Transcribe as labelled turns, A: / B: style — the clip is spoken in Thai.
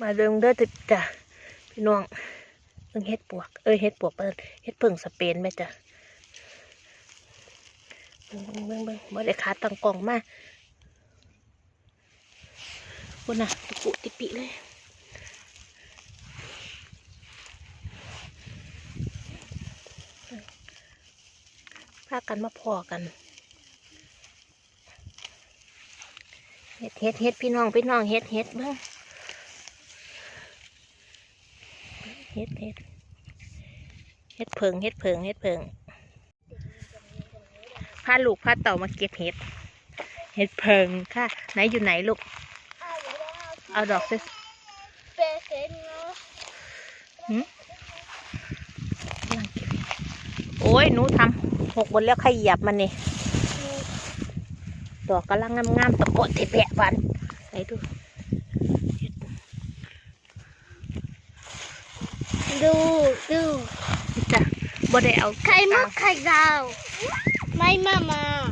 A: มาเรื่องเด้อจ้ะพี่น้องเบิ่งเฮ็ดปวก เอ้ยเฮ็ดปวกเปิ้นเฮ็ดเพิ่งสเปนแม่จ้ะเบิ่งเบิ่งเบิ่งเบิ่งบ่ได้ขาตั้งกล่องมาคุณน่ะตะปุติปิเลยพากันมาพอกันเฮ็ดเฮ็ดเฮ็ดพี่น้องพี่น้องเฮ็ดเฮ็ดเบ้าง เฮ็ดเฮ็ดเฮ็ดเพิงเฮ็ดเพิงเฮ็ดเพิงพาลูกพาเต่ามาเก็บเฮ็ดเฮ็ดเพิงค่ะ ไหนอยู่ไหนลูก เอาดอกซิ
B: Pequeño.
A: หืมกำลังเก็บเฮ็ดโอ้ยหนูทำหกบนแล้วใครเหยียบมันนี่ ดอกกำลังงามๆตะโกนเทแปะฟันไหนดู
B: ดูดู
A: จ้ะบ่ได้เอา
B: ไข่มุกไข่ดาวไม่มามา